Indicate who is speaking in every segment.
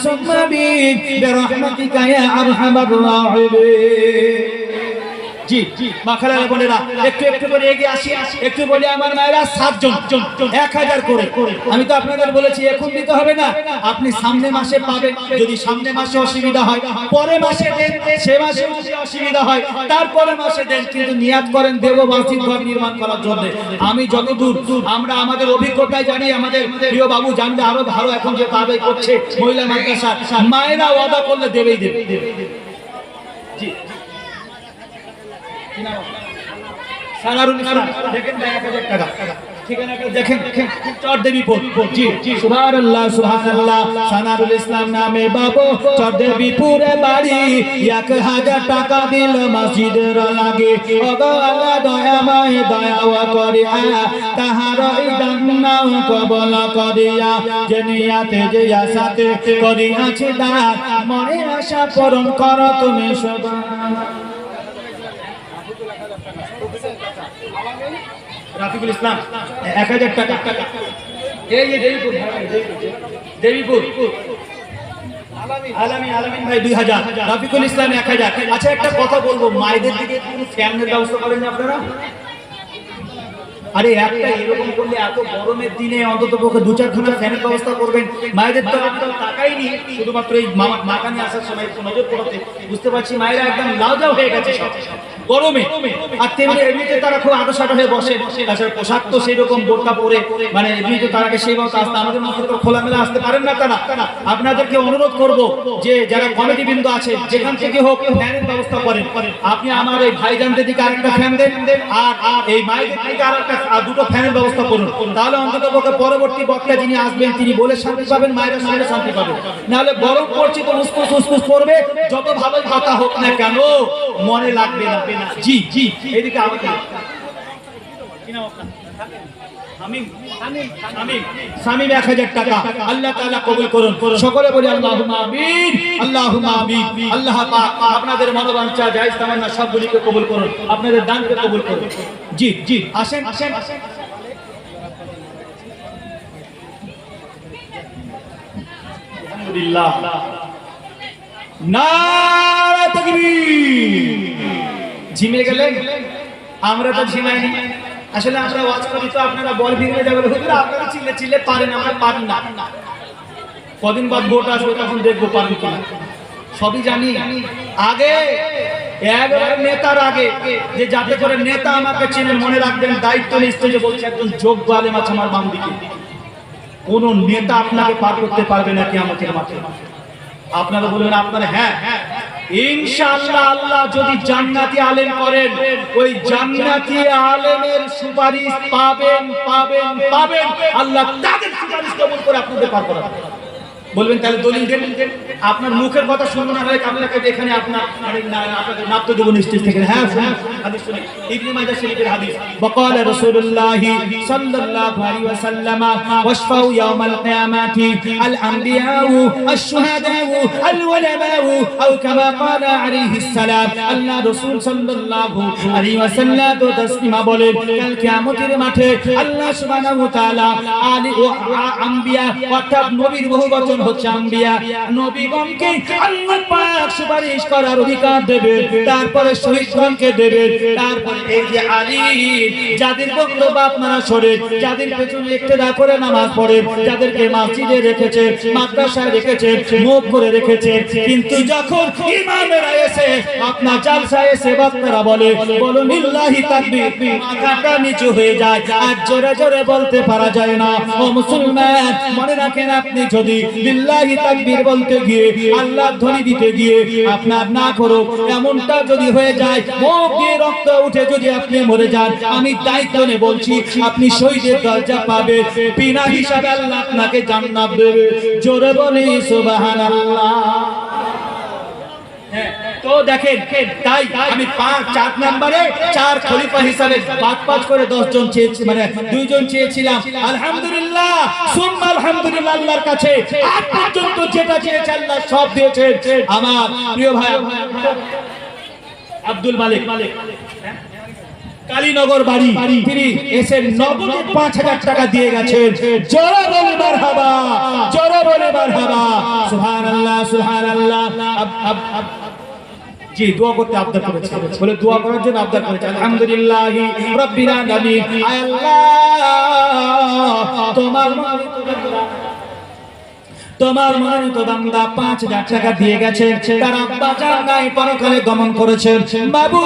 Speaker 1: ثم آمين برحمتك يا أرحم الراحمين জি জি মাখালার বোনেরা একটু একটু করে এগিয়ে আসি একটু বলি আমার মায়েরা সাতজন এক হাজার করে। আমি তো আপনাদের বলেছি এখন দিতে হবে না। আপনি সামনে মাসে পাবেন যদি সামনে মাসে অসুবিধা হয় পরে মাসে দেন সে মাসে অসুবিধা হয় তারপরে মাসে দেন কিন্তু নিয়াত করেন দেব মসজিদ ঘর নির্মাণ করার জন্য। আমি যতদূর আমরা আমাদের অভিজ্ঞতায় জানি আমাদের প্রিয় বাবু জানলে আরও ভালো এখন যে পাবে করছে মহিলা মাদ্রাসা মায়েরা ওয়াদা করলে দেবেই দেবে। জি। সানারুল ইসলাম। দেখেন ভাই 1000 টাকা দেখেন চরদেবীপুর জি জি। সুবহানাল্লাহ সুবহানাল্লাহ। সানারুল ইসলাম নামে বাবু চরদেবীপুরে বাড়ি। 1000 টাকা দিল মসজিদের লাগে ওগো আল্লাহ দয়াময় দয়া করিয়া। তাহার দান্নাও কবল করিয়া। যে নিয়াতে, যে করিয়াছে দান মনের আশা পূরণ করো তুমি সদা রাফিকুল ইসলাম, এক হাজার টাকা। দেবীপুর আচ্ছা আরে এরকম করলে এত গরমের দিনে দু চারখানা ফ্যানের ব্যবস্থা করবেন। মায়েদের তো আপনারা টাকাই শুধুমাত্র এই মাকানে আসার সময় নজর বুঝতে পারছি, মায়েরা একদম লাউজাও হয়ে গেছে। গরমে। আর তেমনি এমনিতে তারা খুব আটো সাটো হয়ে বসে। তাছাড়া পোশাক তো সেই রকম বোরকা পরে মানে এমনিতে তারাকে সেইভাবে আসতে। আমাদের মতো তো খোলামেলা আসতে পারেন না তারা। আপনাদেরকে অনুরোধ করব যে যারা কমিটি বৃন্দ আছে, যেখান থেকে হোক ফ্যানের ব্যবস্থা করেন। আপনি আমার এই ভাইজানদের দিকে আরেকটা ফ্যান দেন। আর এই মায়েদের দিকে আরেকটা, আর দুটো ফ্যানের ব্যবস্থা করুন। তাহলে অন্তত পক্ষে পরবর্তী বক্তা যিনি আসবেন, তিনি বলে শান্তি পাবেন, মায়েরা মায়েরা শান্তি পাবেন নাহলে গরম পড়ছে তো উসকুস উসকুস করবে, যত ভালো কথা হোক না কেন, মনে লাগবে না। জি জি এদিকে আমাকে। কি নাম আপনার? আপনাদের মনোবাঞ্ছা জায়েজ তামান্না সবগুলিকে কবুল করুন। আপনাদের দানকে কবুল করুন। জি জি। আসেন আসেন। আসেন আলহামদুলিল্লাহ তাকবীর। ঝিমে গেলেন? আমরা তো ঝিমাইনি। আসলে আমরা ওয়াজ করি তো আপনারা বল ফিরে যাবেন হুজুর, আপনারা চিল্লে চিল্লে পারেন, আমরা পারি না। কদিন বাদ ভোট আসবে তখন দেখব পারেন কিনা। সবই জানি। আগে একবার নেতার আগে যে যাতে করে নেতা আমাকে চেনেন মনে রাখবেন, দায়িত্ব নিচ্ছে যে বলছে, একজন যোগ্য আলেম আছে আমার বাম দিকে কোন নেতা আপনাকে পার করতে পারবে না কি আমাকে মাঠে। আপনারা বলবেন, আপনারা হ্যাঁ হ্যাঁ ইনশাআল্লাহ আল্লাহ যদি জান্নাতি আলেম করেন, ওই জান্নাতি আলেমের সুপারিশ পাবেন পাবেন পাবেন। আল্লাহ তাদের সুপারিশ কবুল করে আপনাদের পার করাবেন বলবেন তাহলে দলিল দেন। আপনার মুখের কথা শুনব না আপনাকে এখানে আপনার আল্লাহ মাঠে আল্লাহ সুবহানাহু আলী ও অর্থাৎ নবীর হচ্ছে আম্বিয়া। নবীগণকে আল্লাহ পাক সুপারিশ করার অধিকার দেবে, তারপরে শহীদগণকে দেবে। তারপরে এই যে আলী, যাদের বক্তব্য আপনারা শোনেন, যাদের পেছনে ইক্তেদা করে নামাজ পড়ে যাদেরকে মসজিদে রেখেছে, মাদ্রাসায় রেখেছে, মুখ করে রেখেছে, কিন্তু যখন ইমামেরা এসে, আপনার জালসায় এসে বক্তারা বলে বলুন ইল্লাহি তাকবীর, মাথাটা নিচু হয়ে যায়, আর জোরে জোরে বলতে পারা যায় না। ও মুসলমান, মনে রাখেন আপনি যদি বিল্লাহি তাকবীর বলতে গিয়ে, আল্লাহর ধ্বনি দিতে গিয়ে, আপনার না করো এমনটা যদি হয়ে যায়, মুখ রক্ত উঠে যদি আপনি মরে যান, আমি দায়িত্ব নিয়ে বলছি, আপনি শহীদের দরজা পাবে বিনা হিসাবে আল্লাহ আপনাকে জান্নাত দেবে। জোরে বলি, সুবহানাল্লাহ। তো দেখেন, তাই আমি পাঁচ, চার নম্বরে চার খলিফা হিসাবে পাঁচ পাঁচ করে দশ জন চেয়েছি মানে দুইজন চেয়েছিলাম। আলহামদুলিল্লাহ, সুম্মা আলহামদুলিল্লাহ আল্লাহর কাছে। আজ পর্যন্ত যেটা চেয়েছে আল্লাহ সব দিয়েছে আমার প্রিয় ভাই আব্দুল মালিক মালিক কালীনগর বাড়ি, তিনি এসে নগদে পাঁচ হাজার টাকা দিয়ে গেছেন। জোরে বলে বার হাবা জোরে বলে বার হাবা সুহান আল্লাহ সুহান আল্লাহ জি, দোয়া করতে আবদার করেছে। বলে দোয়া করার জন্য আবদার করেছে। আলহামদুলিল্লাহ রব্বিল আল্লাহ, তোমার তোমার মনোনীত বান্দা পাঁচ হাজার টাকা দিয়ে গেছে। তার আব্বা জানাই পরকালে গমন করেছেন। বাবু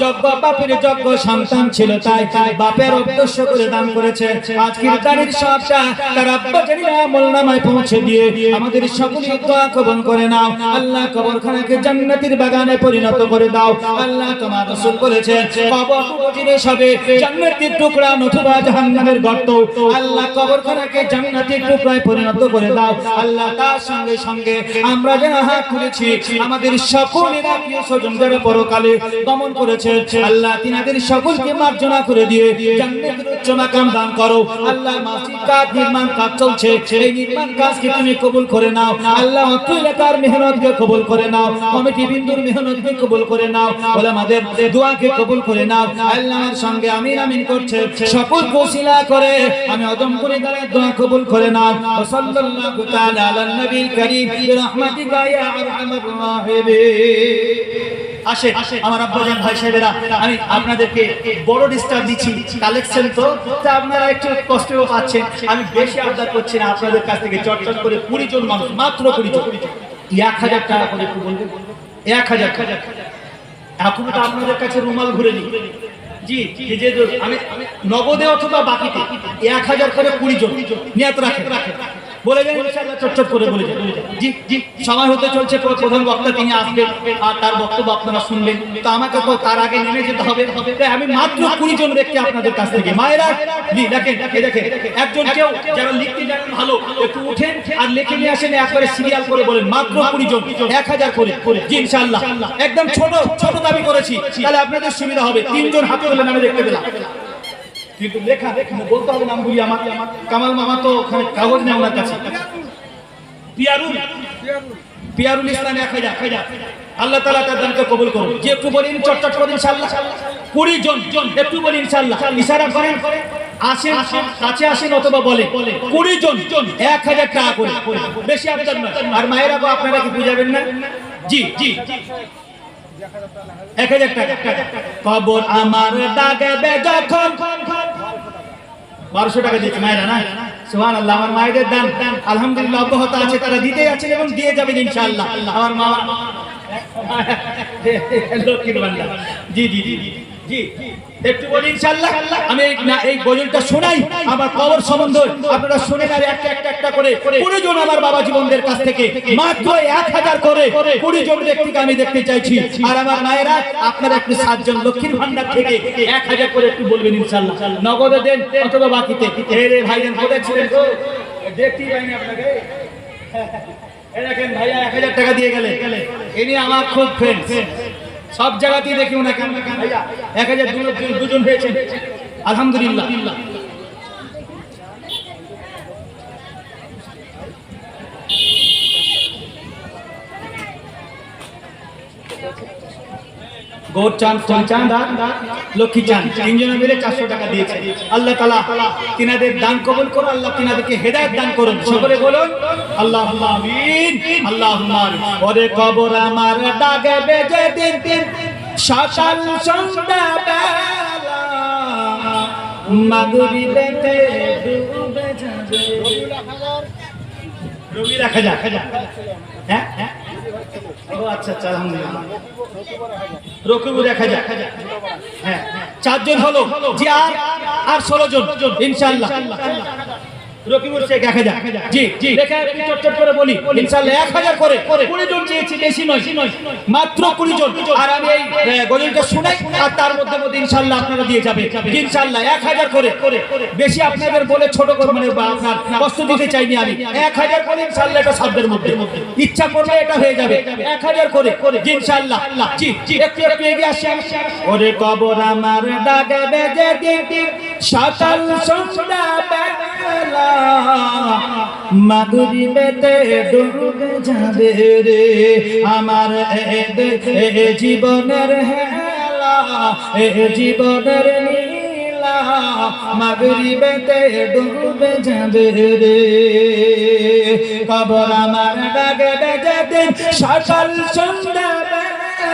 Speaker 1: যজ্ঞ বাপের যজ্ঞ সন্তান ছিল তাই তাই বাপের উদ্দেশ্য করে দান করেছে। আজকের গাড়ির সবটা তার আব্বা আমল পৌঁছে দিয়ে আমাদের সকলে দোয়া কবন করে নাও। আল্লাহ কবরখানাকে জান্নাতের বাগানে পরিণত করে দাও। আল্লাহ তোমার রাসূল বলেছেন, কবর জিনিস জান্নাতের টুকরা নতুবা জাহান্নামের গর্ত। আল্লাহ কবরখানাকে জান্নাতের টুকরায় পরিণত করে দাও। আল্লাহ তার সঙ্গে সঙ্গে আমরা যারা হাত তুলেছি আমাদের সকলের আত্মীয় স্বজনদের পরকালে গমন করেছে। আল্লাহ তিনাদের সকলকে মার্জনা করে দিয়ে উচ্চ মাকাম দান করো। আল্লাহ কাজ নির্মাণ কাজ চলছে, এই নির্মাণ কাজকে তুমি কবুল করে নাও। আল্লাহ এলাকার মেহনতকে কবুল করে নাও, কমিটি বিন্দুর মেহনতকে কবুল করে নাও বলে আমাদের দোয়াকে কবুল করে নাও। আল্লাহর সঙ্গে আমিন আমিন করছে, সকল কৌশিলা করে আমি অদম করে গেলে দোয়া কবুল করে নাও। ও এক হাজার আপনাদের কাছে রুমাল ঘুরে নি জি নগদে অথবা বাকিতে এক হাজার করে কুড়ি জন নিয়াত রাখে বলে যান ইনশাআল্লাহ চটচট করে বলে জি জি, সময় হতে চলছে প্রধান বক্তা তিনি আসবেন, আর তার বক্তব্য আপনারা শুনবেন। তো আমাকে তো তার আগে নেমে যেতে হবে। তাই আমি মাত্র কুড়ি জন ব্যক্তি আপনাদের কাছ থেকে। মায়েরা দেখেন দেখে দেখে একজন কেউ যারা লিখতে জানেন ভালো, একটু উঠেন আর লিখে নিয়ে আসেন, একবারে সিরিয়াল করে বলেন, মাত্র কুড়ি জন, এক হাজার করে। জি, ইনশাআল্লাহ। একদম ছোট ছোট দাবি করেছি। তাহলে আপনাদের সুবিধা হবে। তিনজন হাত তুলে আমি দেখতে পেলাম। কিন্তু লেখা বলতে হবে নামগুলি আমার। কামাল মামা তো ওখানে কাগজ নেই ওনার কাছে। পিয়ারুল। পিয়ারুল এক হাজার আল্লাহ তালা তার দানকে কবুল করুন। যে একটু বলি করে ইনশাল্লাহ কুড়ি জন জন একটু বলি ইনশাল্লাহ ইশারা করেন, আসেন, কাছে আসেন অথবা বলে কুড়ি জন জন এক হাজার টাকা করে। বেশি নয়। আর মায়েরা আপনারা কি বুঝাবেন না? জি জি। এক হাজার টাকা। কবর আমার দাগাবে যখন। বারোশো টাকা দিচ্ছে মায়েরা, না? সুহান আল্লাহ আমার মায়েদের দান। আলহামদুলিল্লাহ, অব্যাহত আছে, তারা দিতে যাচ্ছে এবং দিয়ে যাবেন ইনশাআল্লাহ। আমার মা জি জি জি জি। একটু বলি ইনশাআল্লাহ। আমি এই শোনাই। আমার কবর সম্বন্ধে আপনারা শুনে একটা একটা একটা করে। কুড়ি জন আমার বাবা জীবনদের কাছ থেকে, মাত্র এক হাজার করে কুড়ি জন ব্যক্তিকে আমি দেখতে চাইছি। আর আমার মায়েরা, আপনারা একটু সাতজন লক্ষ্মীর ভান্ডার থেকে এক হাজার করে একটু বলবেন ইনশাআল্লাহ। নগদে দেন, অথবা বাকিতে। রে ভাইজান, কোথায় গো? দেখতেই পাইনি আপনাকে। দেখেন ভাইয়া, এক হাজার টাকা দিয়ে গেলে ইনি আমার খুব ফ্রেন্ড সব জায়গাতেই দেখি ওনাকে এক হাজার দুজন হয়েছে আলহামদুলিল্লাহ। গৌর চাঁদ আর লক্ষ্মী চাঁদ তিনজনে মিলে চারশো টাকা দিয়েছে। আল্লাহ তালা তিনাদের দান কবল করো আল্লাহ তিনাদেরকে হেদায়ত দান করুন। সকলে বলুন আল্লাহ আল্লাহ ওরে আমার হ্যাঁ হ্যাঁ? ও আচ্ছা আচ্ছা হ্যাঁ চারজন হলো আর ষোলো জন ইনশাল্লাহ শেখ এক হাজার। জি জি। দেখে একটু চটচট করে বলি ইনশাল্লাহ এক হাজার করে। কুড়ি জন চেয়েছি বেশি নয়। মাত্র কুড়ি জন। আর আমি এই গজলটা শুনাই আর তার মধ্যে মধ্যে ইনশাল্লাহ আপনারা দিয়ে যাবে ইনশাল্লাহ এক হাজার করে। বেশি আপনাদের বলে ছোট করে মানে আপনার কষ্ট দিতে চাইনি আমি। এক হাজার করে ইনশাল্লাহ এটা শব্দের মধ্যে। ইচ্ছা করলে এটা হয়ে যাবে। এক হাজার করে। জি, ইনশাল্লাহ জি জি। একটু একটু এগিয়ে আসি। ওরে কবর আমার ডাকে বেজে দিন। সকাল সন্ধ্যা বেলা, মাগরিবেতে ডুবে যাবে রে। আমার জীবনের হেলা, এ জীবনের নীলা, মাগরিবেতে ডুবে যাবে রে। কবর আমার ডাকে ডাকে সকাল সন্ধ্যা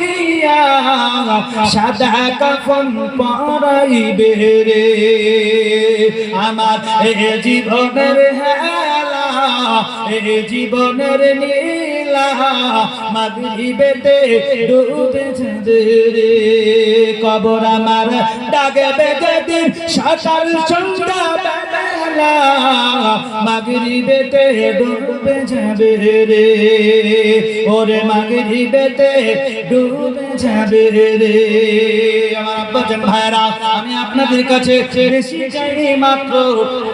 Speaker 1: দিয়া সাদা কাপড় পরাইবে রে আমার এ জীবনের হেলা, এ জীবনের রে। কবর আমার ডাকে বেগে দিন সকাল সন্ধ্যা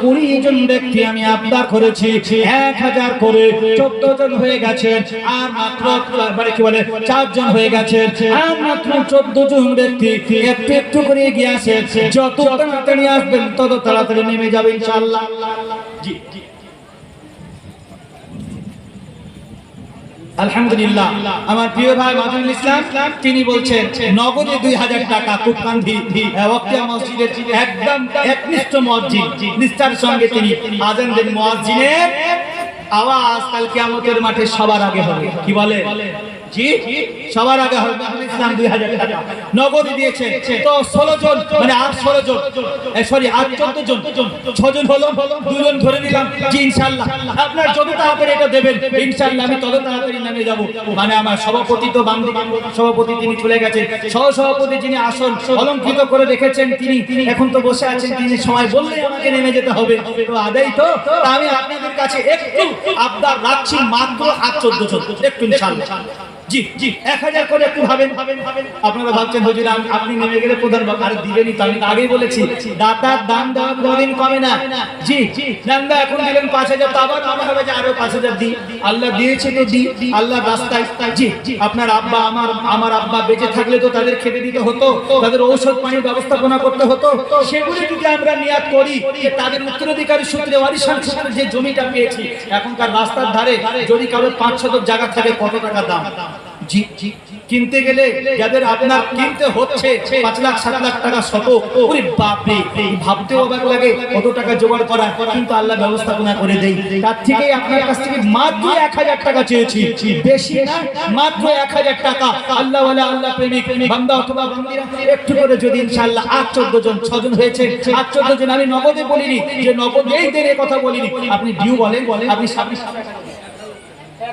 Speaker 1: কুড়ি জন ব্যক্তি আমি আবদার করেছি, এক হাজার করে চোদ্দ জন হয়ে গেছে আর মাত্র মানে কি বলে চারজন হয়ে গেছে আর মাত্র চোদ্দ জন ব্যক্তি একটু একটু করে এগিয়ে আসে যত তাড়াতাড়ি আসবেন, তত তাড়াতাড়ি নেমে যাবে ইনশাআল্লাহ। নগদে দুই হাজার টাকা মসজিদের একদম মসজিদ আওয়াজ কাল কিয়ামতের মাঠে সবার আগে হবে। কি বলে? আপনার সভাপতি তো সভাপতি তিনি চলে গেছেন। সহ সভাপতি যিনি আসন অলঙ্কৃত করে রেখেছেন তিনি এখন তো বসে আছেন, তিনি সময় বললে আমাকে নেমে যেতে হবে। তো আদায় তো আমি আপনাদের কাছে একটু আবদার রাখছি, মাত্র আর চোদ্দ চোদ্দ একটু ইনশাল্লাহ আল্লাহ আপনার আব্বা, আমার আমার আব্বা বেঁচে থাকলে তো তাদের খেতে দিতে হতো, তাদের ঔষধ পানির ব্যবস্থাপনা করতে হতো। সেগুলি যদি আমরা নিয়াত করি তাদের উত্তরাধিকারী সূত্রে ওয়ারিশান সূত্রে যে জমিটা পেয়েছি, এখনকার রাস্তার ধারে যদি কারোর পাঁচ শতক জায়গা থাকে, কত টাকা দাম? কিনতে গেলে যাদের আপনার কিনতে হচ্ছে পাঁচ লাখ, সাত লাখ টাকা শত, ওরে বাপরে ভাবতেও অবাক লাগে কত টাকা জোগাড় করা। কিন্তু আল্লাহ ব্যবস্থাপনা করে দেই তার থেকে আপনার কাছ থেকে মাত্র এক হাজার টাকা চেয়েছি। বেশি মাত্র এক হাজার টাকা। আল্লাহ আল্লাহ প্রেমিক, বান্দা অথবা একটু করে যদি ইনশাআল্লাহ আট, চোদ্দ জন ছজন হয়েছে, আট, চোদ্দ জন, আমি নগদে বলিনি যে নগদেই দেনের কথা বলিনি। আপনি ডিউ বলেন, আপনি ছাব্বিশ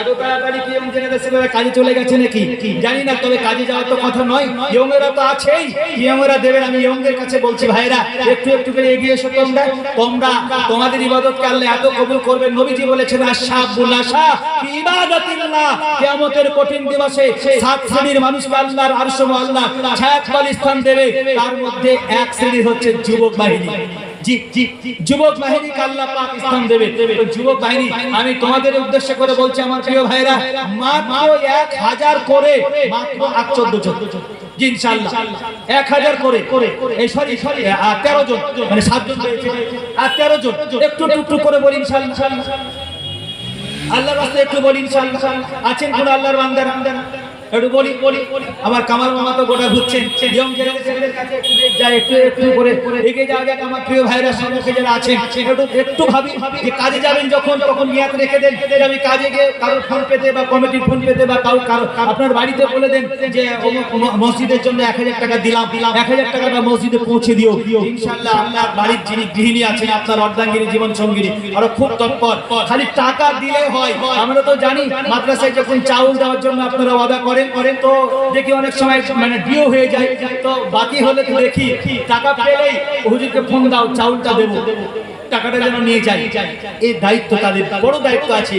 Speaker 1: এত তাড়াতাড়ি কি কাজে চলে গেছে নাকি? জানি না, তবে কাজে যাওয়ার তো কথা নয়। ইয়ং এরা তো আছেই। ইয়ং এরা দেবেন আমি ইয়ং এর কাছে বলছি ভাইরা একটু একটু করে এগিয়ে এসো তোমরা। তোমরা তোমাদের ইবাদত করলে এত কবুল করবেন নবীজি বলেছেন আশাবুল আশা ফি ইবাদাতিল্লাহ। কিয়ামতের কঠিন দিবসে সাত শ্রেণির মানুষকে আল্লাহর আরশ আল্লাহ ছায়াতল স্থান দেবে। তার মধ্যে এক শ্রেণি হচ্ছে যুবক বাহিনী। যুবক আল্লাহ দেবে। যুবক বাহিনী, আমি তোমাদের উদ্দেশ্য করে বলছি, আমার প্রিয় ভাইরা মাত্র এক হাজার করে চোদ্দ সরি সরি আর তেরো মানে একটু করে একটু আছেন কোন আল্লাহর বান্দারা? একটু বলি বলি। আমার মামা তো গোটা ঘুরছেন। যায় আমার প্রিয় একটু ভাবি কাজে যাবেন যখন রেখে কাজে গিয়ে ফোন পেতে বা ফোন পেতে বা কারও কারও আপনার বাড়িতে বলে দেন যে মসজিদের জন্য এক হাজার টাকা দিলাম দিলাম। এক হাজার টাকাটা মসজিদে পৌঁছে দিও। ইনশাল্লাহ আপনার বাড়ির যিনি গৃহিণী আছেন, আপনার অর্ধাঙ্গিনী জীবন সঙ্গিনী, আরও খুব তৎপর। খালি টাকা দিলে হয়। আমরা তো জানি, মাদ্রাসায় যখন চাউল দেওয়ার জন্য আপনারা ওয়াদা করেন করেন তো দেখি অনেক সময় মানে ডিও হয়ে যায়। তো বাকি হলে তো দেখি, টাকা পেলেই হুজুরকে ফোন দাও, চাউলটা দেবো। টাকাটা যেন নিয়ে যাই এই দায়িত্ব তাদের, বড় দায়িত্ব আছে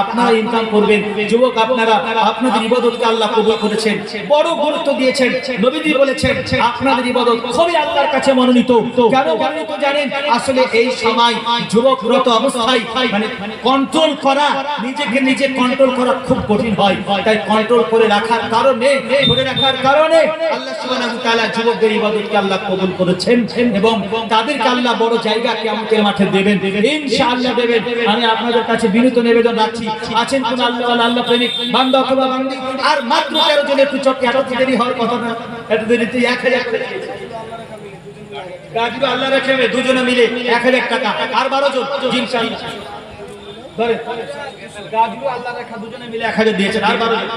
Speaker 1: আপনারা ইনকাম করবেন। যুবক আপনারা আপনাদের ইবাদতকে আল্লাহ কবুল করেছেন, বড় গুরুত্ব দিয়েছেন, নবীজি বলেছেন, আপনাদের ইবাদত খুবই আল্লাহর কাছে মনোনীত। কেন মনোনীত জানেন? আসলে এই সময় যুবকরত অবস্থায় মানে কন্ট্রোল করা, নিজেকে নিজে কন্ট্রোল করা খুব কঠিন হয়। তাই কন্ট্রোল করে রাখার কারণে, ধরে রাখার কারণে আল্লাহ সুবহানাহু ওয়া তাআলা যুবকদের ইবাদতকে আল্লাহ কবুল করেছেন এবং তাদেরকে আল্লাহ বড় জায়গা কিয়ামতের মাঠে দেবেন, ইনশাআল্লাহ দেবেন। আমি আপনাদের কাছে বিনীত নিবেদন রাখছি। আছেন কোন আল্লাহ ওয়ালা আল্লাহ প্রেমিক, বান্দা অথবা বান্দি? আর মাত্র 13 জন একটু চটকে, এত দেরি হওয়ার কথা না। এত দেরিতে 1000 করে দিয়েছে। গাজীপুর আল্লাহ রাখবে দুজনে মিলে 1000 টাকা। আর 12 জন, ইনশাআল্লাহ। ধরে গাজীপুর আল্লাহ রাখা দুজনে মিলে 1000 দিয়েছেন, আর 12 জন।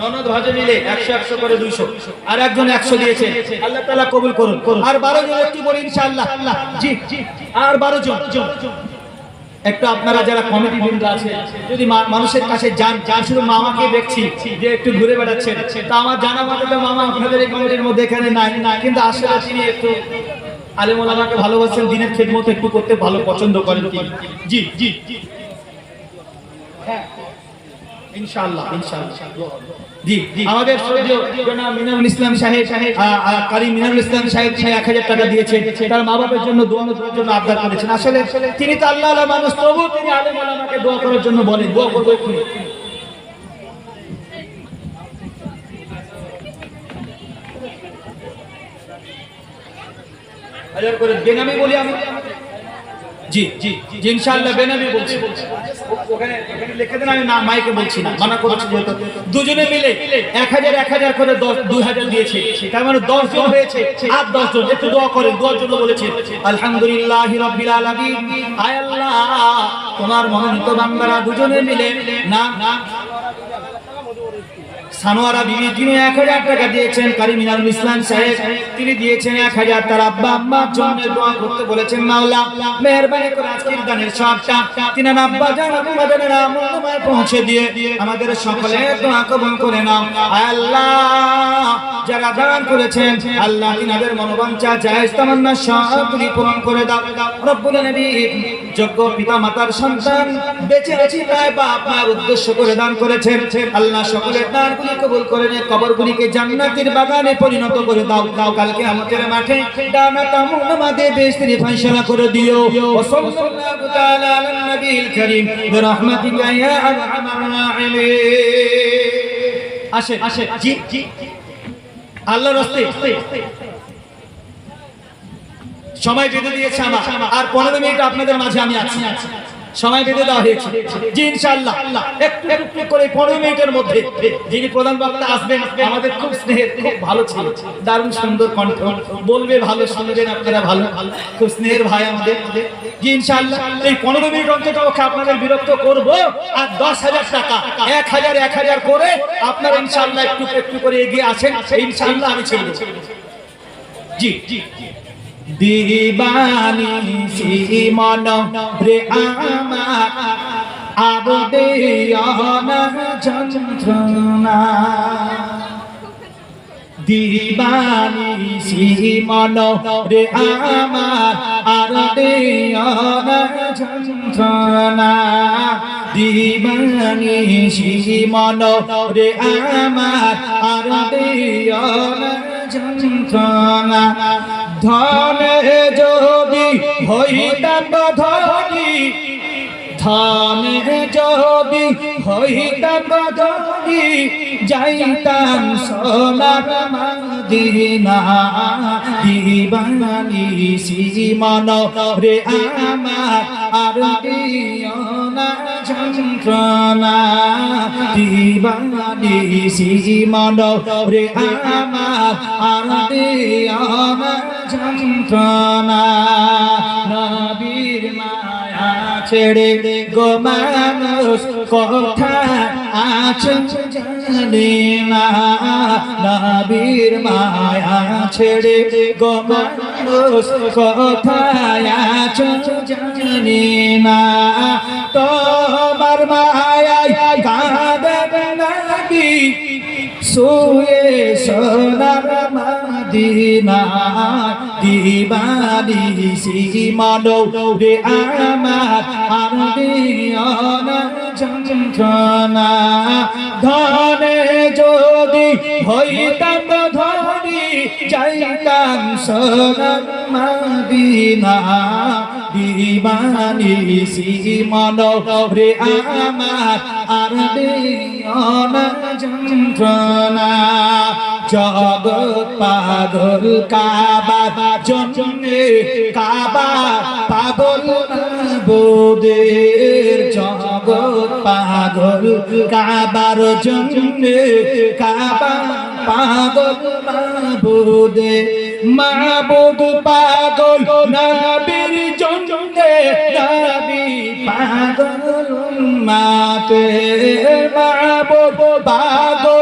Speaker 1: ননদ ভাজে মিলে একশো একশো করে দুইশো। আর একজন একশো দিয়েছে। আল্লাহ তালা কবুল করুন। আর বারো জন একটু বলি ইনশাআল্লাহ। জি জি। আর বারো জন। একটু আপনারা যারা কমিটি বৃন্দ আছে, যদি মানুষের কাছে যান যান, শুধু মামাকে দেখছি, যে একটু ঘুরে বেড়াচ্ছেন। তা আমার জানা মতে মামা আপনাদের এই কমিটির মধ্যে এখানে নাই। নাই কিন্তু আসলে তিনি একটু আলেমুল আমাকে ভালোবাসেন, দিনের খেদমত একটু করতে ভালো পছন্দ করেন জি জি জি। হ্যাঁ। ইনশাআল্লাহ ইনশাআল্লাহ। জি আমাদের সূর্য জনাব মিনারুল ইসলাম সাহেব সাহেব কারি মিনারুল ইসলাম সাহেব তিনি এক হাজার টাকা দিয়েছেন তার মা বাবার জন্য দোয়া করার জন্য আবদার করেছেন। আসলে তিনি তো আল্লাহ আল্লাহ মানুষ তবু তিনি আলেম আমাকে দোয়া করার জন্য বলেন। দোয়া করব এক্ষুনি। হাজার করে বেনামি বলি আমি। জি জি জি ইনশাআল্লাহ বেনামি বলছি। ওখানে ওখানে লিখে দেন আমি না মাইকে বলছি না। মানা করেছি যেহেতু। দুজনে মিলে করে দিয়েছে। তার মানে দশ জন হয়েছে। আর দশ জন। একটু দোয়া করেন দোয়ার জন্য বলেছে। আলহামদুলিল্লাহ রব্বিল আলামিন। আয় আল্লাহ তোমার মনোনীত বান্দারা দুজনে মিলে। না না সানোয়ারা বিবি তিনি এক হাজার টাকা দিয়েছেন। কারি মিনারুল ইসলাম সাহেব তিনি দিয়েছেন এক হাজার। তার আব্বা আম্মার জন্য দোয়া করতে বলেছেন, মাওলা, মেহরবানি করে আজকের দানের সবটা তিনি আব্বা জান আম্মা জানের পৌঁছে দিয়ে আমাদের সকলে দোয়া কবুল করে নাও। আল্লাহ, যারা দান করেছেন, আল্লাহ তিনাদের মনোবাঞ্ছা, জায়েজ তামান্না সবগুলি পূরণ করে দাও। রব্বুল নবী যোগ্য পিতা মাতার সন্তান বেঁচে আছি তাই বা আপনার উদ্দেশ্য করে দান করেছেন। আল্লাহ সকলের দানগুলি কবুল করে নিয়ে কবরগুলিকে জান্নাতের বাগানে পরিণত করে দাও। দাও কালকে আমাদের মাঠে। ডানা তামুন মাদে বেস্তিরি ফয়সালা করে দিও। সাল্লাল্লাহু তাআলা আলান নবীল কারীম, বিরহমাতিকা ইয়া আরহামার রাহিমিন। আসে আসে, জি জি। আল্লাহর রাস্তে সময় বেঁধে দিয়েছে আমার। আর পনেরো মিনিট আপনাদের মাঝে আমি আছি আছি। সময় বেঁধে দেওয়া হয়েছে। জি, ইনশাআল্লাহ। একটু একটু করে পনেরো মিনিটের মধ্যে যিনি প্রধান বক্তা আসবেন, আমাদের খুব স্নেহের, খুব ভালো ছিল। দারুণ সুন্দর কণ্ঠ। বলবে ভালো, শুনবেন আপনারা ভালো। খুব স্নেহের ভাই আমাদের। জি, ইনশাআল্লাহ। এই পনেরো মিনিট অন্তত ওকে আপনাদের বিরক্ত করব আর দশ হাজার টাকা, এক হাজার এক হাজার করে আপনারা ইনশাআল্লাহ একটু একটু করে এগিয়ে আসেন। ইনশাআল্লাহ আমি ছেড়ে দেব। জি জি দিবানি সিমন রে আমার আবদে যন্ত্রণা। দিবানি রে আমার আরদে যন্ত্রণা। দিবানি সিমন রে আমার যন্ত্রণা। ধনে যদি হইতাম ধনী, ধনে যদি হইতাম ধনী, যাইতাম সোনার মদিনা দিবানি সিমন রে আমার, আর না
Speaker 2: যন্ত্রণা দিবানিসি মানব রে আমার, আর যন্ত্রণা, নবীর মায়া ছেড়ে গো মানুষ কোথায় আছে জানি না। নবীর মায়া গো মানুষ কোথায় আছে জানি না। তোমার মায়ায় কাঁদে নবী শুয়ে সোনার মাদিনা দিবানি সি মানব আমার আর দিয়না যন্ত্রণা। ধনে যদি হইতাম ধরি যাইতাম সোনার মাদিনা। দিবানি সি মানব আমার আর যন্ত্রণা। জগৎ পাগল কাবা জন্মে কাবা পাগল বোদের জগৎ পাগল কাবার জন্মে কাবা পাগল মাবুদে মাবুদ পাগল নবীর জন্মে নবী পাগল মাতে মাবুদ পাগল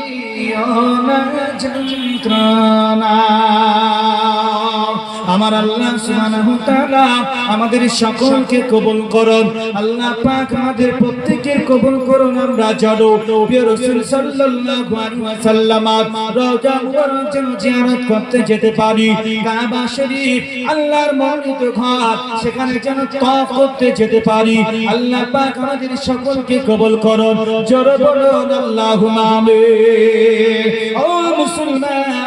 Speaker 2: দিয়না যন্ত্রণা আমার আল্লাহ সুবহানাহু তাআলা আমাদের সকলকে কবুল করুন। আল্লাহ পাক আমাদের প্রত্যেকের কবুল করুন, আমরা জানো, প্রিয় রাসূল সাল্লাল্লাহু আলাইহি ওয়াসাল্লাম রওজা জিয়ারত করতে যেতে পারি। কাবা শরীফ, আল্লাহর মনোনীত ঘর, সেখানে যেন তওয়াফ করতে যেতে পারি। আল্লাহ পাক আমাদের সকলকে কবুল করুন। জোরে বলুন, আল্লাহুম্মা আমিন। ও মুসলমান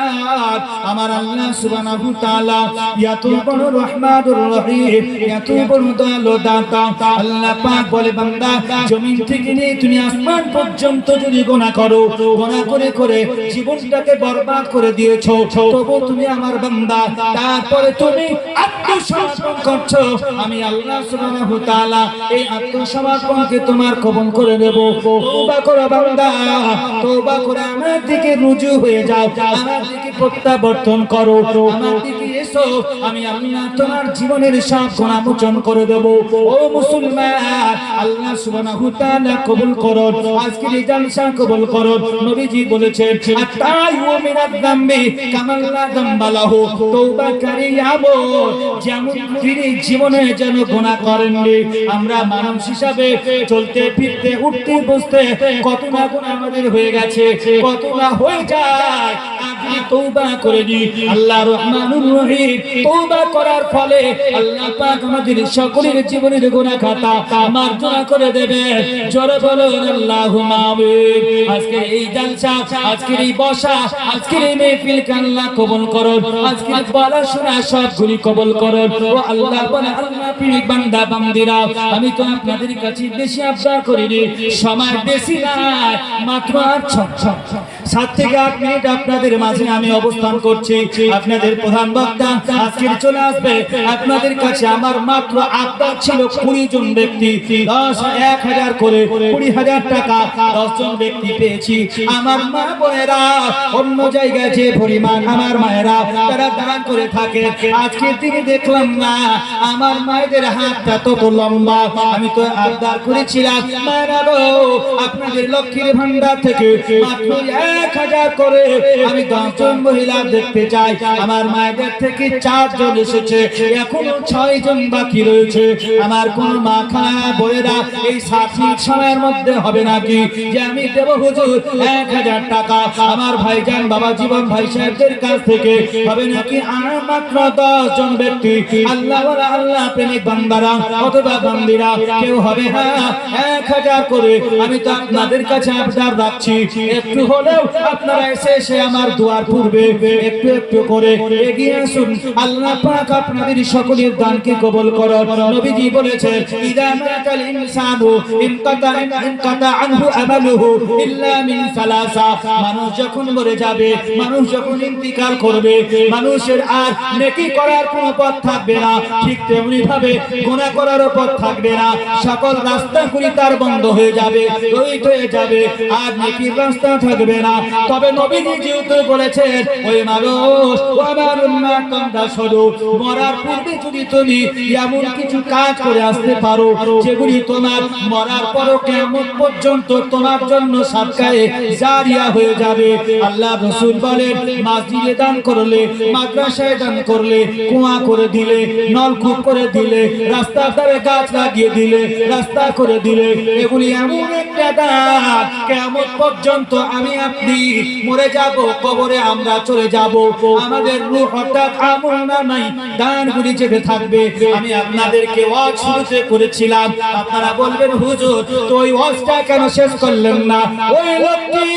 Speaker 2: আমার আল্লাহ সুবহানাহু তাআলা এত বড় রহমানুর রহিম এত বড় দয়ালু দাতা আল্লাহ পাক বলে, বান্দা, জমিন থেকে নিয়ে তুমি আসমান পর্যন্ত যদি গোনা করো, গোনা করে করে জীবনটাকে বরবাদ করে দিয়েছ, তবু তুমি আমার বান্দা, তারপরে তুমি আত্মসমর্পণ করছ। আমি আল্লাহ সুবহানাহু তাআলা এই আত্মসমর্পণকে তোমার কবুল করে নেব। তওবা করো, বান্দা, তওবা করে আমার দিকে রুজু হয়ে যাও, আমার দিকে প্রত্যাবর্তন করো। আমার দিকে এসো আমি আল্লাহ তোমার জীবনের সব মোচন করে দেব। ও মুসলমান আল্লাহ সুবহানাহু তাআলা কবুল করো। আজকে এই জালসা কবুল করো। নবীজি বলেছেন আতাইউ মিনাদ দাম্বি কামাল্লা দাম্বালাহু তওবাকারী আমল। যেমন তিনি জীবনে যেন গুনাহ করেননি আমরা মানুষ হিসাবে চলতে ফিরতে উঠতে বসতে কত না গুনাহ আমাদের হয়ে গেছে কত না হয়ে যায়। তওবা করে নি। আল্লাহ রহমানুর রহিম। তওবা করার ফলে আল্লাহ পাক আমাদের সকলের জীবনের গুনাহ খাতা মার্জনা করে দেবে। জোরে বলুন, আল্লাহুম্মা আমিন। আজকে এই জালসা এই বসা এই মেহফিল আল্লাহ কবুল করুন। আজকের বলা শোনা সবগুলি কবুল করুন। ও আল্লাহ বলে, আল্লাহ প্রিয় বান্দা, বান্দিরা, আমি তো আপনাদের কাছে বেশি আবদার করিনি। সময় বেশি না মাত্র আর সাত থেকে আট মিনিট আপনাদের মাঝে আমি অবস্থান করছি। আপনাদের প্রধান বক্তা আজকের চলে আসবে। আপনাদের কাছে আমার মাত্র আবদার ছিল কুড়ি জন ব্যক্তি। দশ, এক হাজার করে, কুড়ি হাজার টাকা দশ জন ব্যক্তি পেয়েছি। আমার মা বোনেরা, অন্য জায়গায় যে পরিমাণ আমার মায়েরা, তারা দান করে থাকে। আজকের দিনে দেখলাম না, আমার মায়েদের হাতটা তত লম্বা। আমি তো আবদার করেছিলাম আপনাদের লক্ষ্মীর ভান্ডার থেকে মাত্র এক হাজার করে আমি দশজন মহিলা দেখতে চাই। আমার মায়েদের থেকে চারজন এসেছে। এখনও ছয় জন বাকি রয়েছে। আমার কোন মা খানা বইয়েরা এই মিনিট সময়ের মধ্যে হবে নাকি? যে আমি দেব হুজুর এক হাজার টাকা। আমার ভাইজান বাবা জীবন ভাই সাহেবদের কাছ থেকে হবে নাকি? আর মাত্র দশ জন ব্যক্তি। আল্লাহ আল্লাহ, প্রেমিক বান্দারা, অথবা বান্দিরা, কেউ হবে না? এক হাজার করে। আমি তো আপনাদের কাছে আবদার রাখছি। একটু হলেও আপনারা এসে এসে আমার দুয়ার পূর্বে একটু একটু করে এগিয়ে আসুন। আল্লাহ পাক আপনাদের সকলের দানকে কবুল করুন। নবীজি বলেছেন, ইদা মাতাল ইনসানু ইনকাতা ইনকাতা আনহু আমালুহু ইল্লা মিন সালাসা। মানুষ যখন মরে যাবে, মানুষ যখন ইন্তিকাল করবে, মানুষের আর নেকি করার কোনো পথ থাকবে না। ঠিক তেমনি ভাবে গুনাহ করারও পথ থাকবে না। সকল রাস্তাগুলি তার বন্ধ হয়ে যাবে, রহিত হয়ে যাবে, আর নেকির রাস্তা থাকবে না। তবে নবীজি যেহেতু বলেছেন ওই মানুষ। আমার মরার পূর্বে যদি তুমি এমন কিছু কাজ করে আসতে পারো, যেগুলি তোমার মরার পরও কেমন পর্যন্ত তোমার জন্য জারিয়া হয়ে যাবে। আল্লাহ রসুল বলেন দান করলে, মাদ্রাসায় দান করলে, কুয়া করে দিলে, নলকূপ করে দিলে, রাস্তার ধারে গাছ লাগিয়ে দিলে, রাস্তা করে দিলে, এগুলি এমন একটা দান। কেমন পর্যন্ত আমি আপনি মরে যাব, কবরে আমরা চলে যাব। আমাদের রূহ অর্থাৎ আমল না নাই দানগুলি যেতে থাকবে। আমি আপনাদেরকে ওয়াজ শুরুতে করেছিলাম। আপনারা বলবেন, হুজুর, তো ওই ওয়াজটা কেন শেষ করলেন না? ওই লোকটি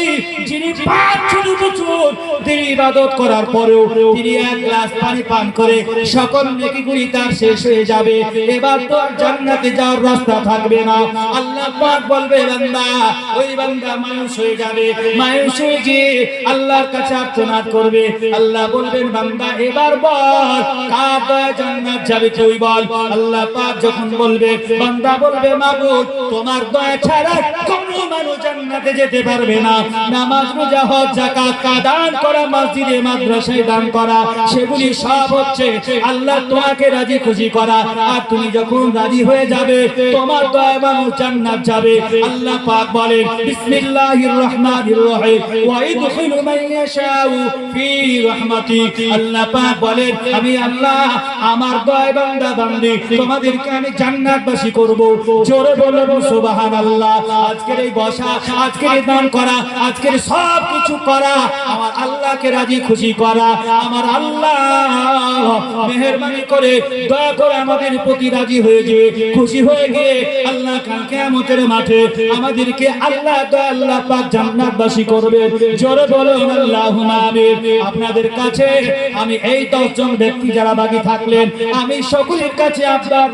Speaker 2: যিনি পাঁচ ছোট বছর তিনি ইবাদত করার পরেও তিনি এক গ্লাস পানি পান করে সকল নেকিগুলি তার শেষ হয়ে যাবে। এবার তো আর জান্নাতে যাওয়ার রাস্তা থাকবে না। আল্লাহ পাক বলবে, বান্দা, ওই বান্দা মায়ুস হয়ে যাবে। মানুষ হয়ে গিয়ে আল্লাহর কাছে আর্তনাদ করবে। আল্লাহ বলবেন, বান্দা, এবার বল কার দয়া জান্নাত যাবে, তুই বল। আল্লাহ পাক যখন বলবে, বান্দা বলবে, মাবুদ, তোমার দয়া ছাড়া কোনো মানুষ জান্নাতে যেতে পারবে না। নামাজ, রোজা, হজ, যাকাত, দান করা, মসজিদে, মাদ্রাসায় দান করা, সেগুলি সব হচ্ছে আল্লাহ তোমাকে রাজি খুশি করা। আর তুমি যখন রাজি হয়ে যাবে, তোমার দয়া মানুষ জান্নাত যাবে। আল্লাহ পাক বলেন, বিসমিল্লাহির রহমানির রহিম। ওয়া ইদখিলু মান রাজি খুশি করা, আমার আল্লাহ করে দয়া করে আমাদের প্রতি রাজি হয়ে যে, খুশি হয়ে গিয়ে আল্লাহ মাঠে আমাদেরকে আল্লাহ আল্লাহ করবে। জোরে আপনাদের কাছে আমি এই দশজন ব্যক্তি যারা বাকি থাকলেন, আমি সকলের কাছে আবদার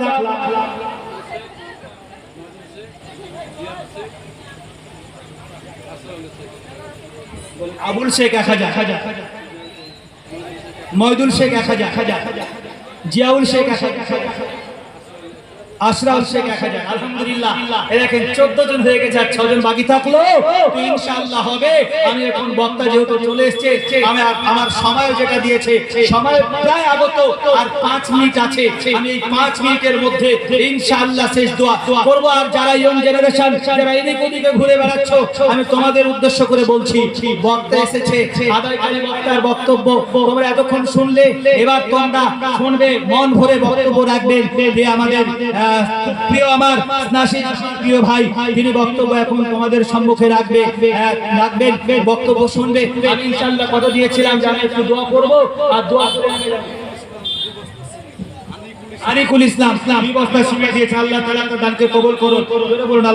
Speaker 2: আবুল শেখ এক হাজার হাজার। ময়দুল শেখ এক হাজার হাজার। জিয়াউল শেখ এক হাজার। ঘুরে বেড়াচ্ছ, আমি তোমাদের উদ্দেশ্য করে বলছি, বক্তা এসেছে বক্তার বক্তব্য। তোমরা এতক্ষণ শুনলে, এবার তোমরা শুনবে, মন ভরে বক্তব্য রাখবেন যে আমাদের প্রিয় আমার নাসির প্রিয় ভাই তিনি বক্তব্য এখন তোমাদের সম্মুখে রাখবে। আহ, রাখবেন বক্তব্য শুনবে। আমি ইনশাআল্লাহ কথা দিয়েছিলাম যে আমি একটু দোয়া করব আর দোয়া আমি ইসলাম দিয়েছে, আল্লাহ তার দানকে করুন। বলুন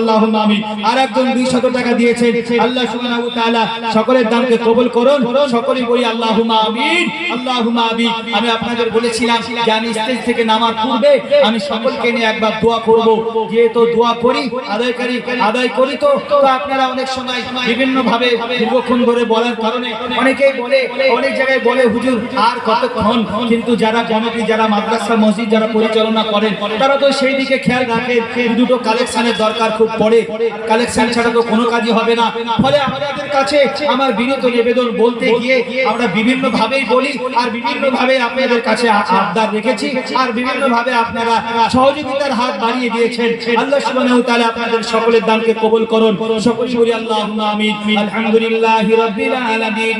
Speaker 2: আর একজন 200 টাকা আল্লাহ সকলের দানকে করুন, সকলেই বলি আমি আপনাদের বলেছিলাম যে আমি স্টেজ থেকে নামার পূর্বে আমি সকলকে নিয়ে একবার দোয়া করব। যেহেতু দোয়া করি, আদায় করি তো তো আপনারা অনেক সময় বিভিন্ন ভাবে দীর্ঘক্ষণ ধরে বলার কারণে অনেকেই বলে, অনেক জায়গায় বলে, হুজুর, আর কতক্ষণ? কিন্তু যারা কমিটি যারা মাদ্রাসা, মসজিদ, যারা পরিচালনা করেন। তারা তো সেই দিকে খেয়াল রাখেন দুটো কালেকশনের দরকার খুব পড়ে। কালেকশন ছাড়া তো কোনো কাজই হবে না। ফলে আমাদের কাছে আমার বিনীত নিবেদন বলতে গিয়ে আমরা বিভিন্ন ভাবেই বলি আর বিভিন্ন ভাবে আপনাদের কাছে আবদার রেখেছি আর বিভিন্ন ভাবে আপনারা সহযোগিতার হাত বাড়িয়ে দিয়েছেন। আল্লাহ সুবহানাহু তাআলা আপনাদের সকলের দানকে কবুল করুন। সকলে বলি আল্লাহুম্মা আমিন। আলহামদুলিল্লাহি রাব্বিল আলামিন।